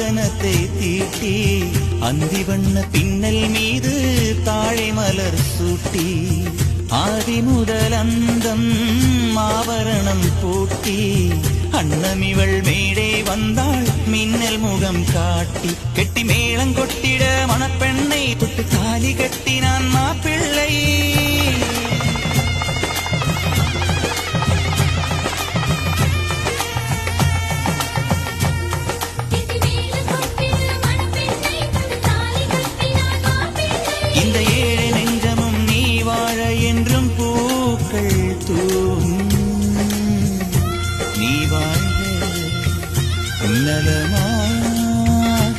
வதனத்தை தீட்டி அந்தி வண்ண பின்னல் மீது தாழை மலர் சூட்டி ஆதி முதல் அந்தம் ஆவரணம் பூட்டி அன்னமிவள் மேடை வந்தாள் மின்னல் முகம் காட்டி கெட்டி மேளங்கொட்டிட மணப்பெண்ணை இந்த ஏழை நெஞ்சமும் நீ வாழ என்றும் பூக்கள் தூவும். நீ வாழ்க நலமாக